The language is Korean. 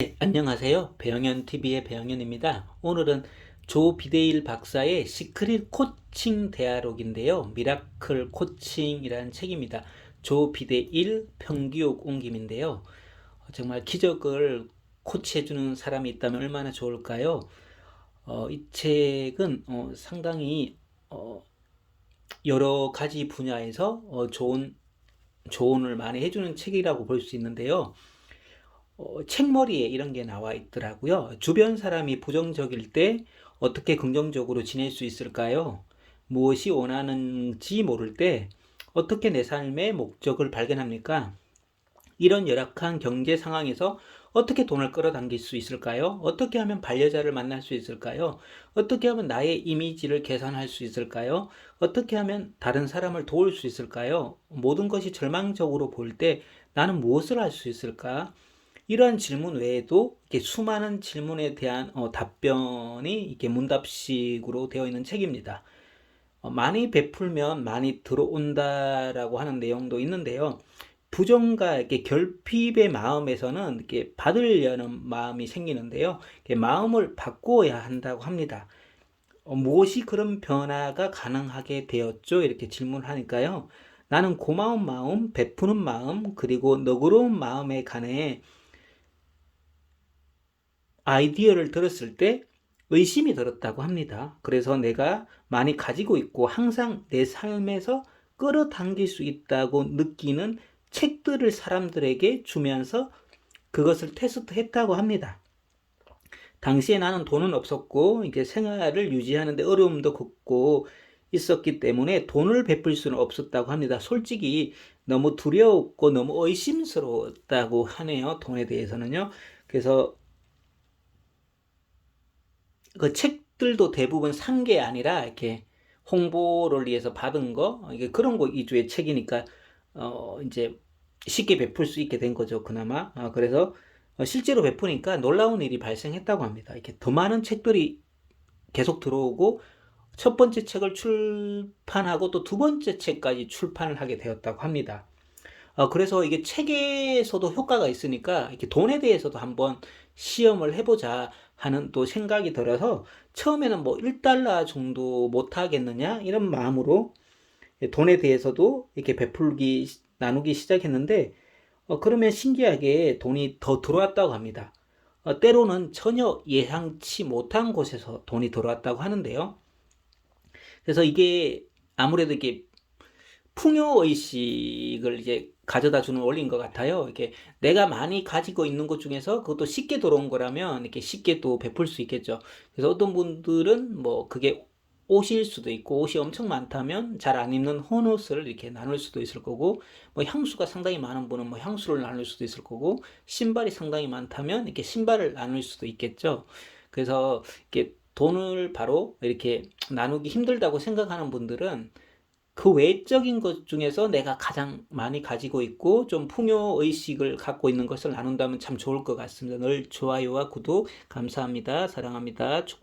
네, 안녕하세요. 배영현 TV의 배영현입니다. 오늘은 조 비데일 박사의 시크릿 코칭 대화록인데요. 미라클 코칭이라는 책입니다. 조 비데일 평기옥 옮김인데요. 정말 기적을 코치해주는 사람이 있다면 얼마나 좋을까요? 어, 이 책은 어, 상당히 어, 여러 가지 분야에서 어, 좋은 조언을 많이 해주는 책이라고 볼 수 있는데요. 어, 책머리에 이런 게 나와 있더라고요. 주변 사람이 부정적일 때 어떻게 긍정적으로 지낼 수 있을까요? 무엇이 원하는지 모를 때 어떻게 내 삶의 목적을 발견합니까? 이런 열악한 경제 상황에서 어떻게 돈을 끌어당길 수 있을까요? 어떻게 하면 반려자를 만날 수 있을까요? 어떻게 하면 나의 이미지를 개선할 수 있을까요? 어떻게 하면 다른 사람을 도울 수 있을까요? 모든 것이 절망적으로 보일 때 나는 무엇을 할 수 있을까? 이러한 질문 외에도 이렇게 수많은 질문에 대한 어, 답변이 이렇게 문답식으로 되어 있는 책입니다. 어, 많이 베풀면 많이 들어온다라고 하는 내용도 있는데요. 부정과 이렇게 결핍의 마음에서는 이렇게 받으려는 마음이 생기는데요. 마음을 바꾸어야 한다고 합니다. 어, 무엇이 그런 변화가 가능하게 되었죠? 이렇게 질문하니까요. 나는 고마운 마음, 베푸는 마음, 그리고 너그러운 마음에 관해 아이디어를 들었을 때 의심이 들었다고 합니다. 그래서 내가 많이 가지고 있고 항상 내 삶에서 끌어당길 수 있다고 느끼는 책들을 사람들에게 주면서 그것을 테스트했다고 합니다. 당시에 나는 돈은 없었고 이게 생활을 유지하는데 어려움도 겪고 있었기 때문에 돈을 베풀 수는 없었다고 합니다. 솔직히 너무 두려웠고 너무 의심스러웠다고 하네요. 돈에 대해서는요. 그래서 그 책들도 대부분 산 게 아니라 이렇게 홍보를 위해서 받은 거 이게 그런 거 위주의 책이니까 어 이제 쉽게 베풀 수 있게 된 거죠 그나마. 아, 그래서 어, 실제로 베푸니까 놀라운 일이 발생했다고 합니다. 이렇게 더 많은 책들이 계속 들어오고 첫 번째 책을 출판하고 또 두 번째 책까지 출판을 하게 되었다고 합니다. 어, 그래서 이게 책에서도 효과가 있으니까 이렇게 돈에 대해서도 한번 시험을 해보자 하는 또 생각이 들어서 처음에는 뭐 1달러 정도 못 하겠느냐 이런 마음으로 돈에 대해서도 이렇게 베풀기 나누기 시작했는데 어, 그러면 신기하게 돈이 더 들어왔다고 합니다. 어, 때로는 전혀 예상치 못한 곳에서 돈이 들어왔다고 하는데요. 그래서 이게 아무래도 이게 풍요 의식을 이제 가져다 주는 원리인 것 같아요. 이렇게 내가 많이 가지고 있는 것 중에서 그것도 쉽게 들어온 거라면 이렇게 쉽게 또 베풀 수 있겠죠. 그래서 어떤 분들은 뭐 그게 옷일 수도 있고 옷이 엄청 많다면 잘 안 입는 헌옷을 이렇게 나눌 수도 있을 거고 뭐 향수가 상당히 많은 분은 뭐 향수를 나눌 수도 있을 거고 신발이 상당히 많다면 이렇게 신발을 나눌 수도 있겠죠. 그래서 이렇게 돈을 바로 이렇게 나누기 힘들다고 생각하는 분들은 그 외적인 것 중에서 내가 가장 많이 가지고 있고 좀 풍요 의식을 갖고 있는 것을 나눈다면 참 좋을 것 같습니다. 늘 좋아요와 구독 감사합니다. 사랑합니다. 축복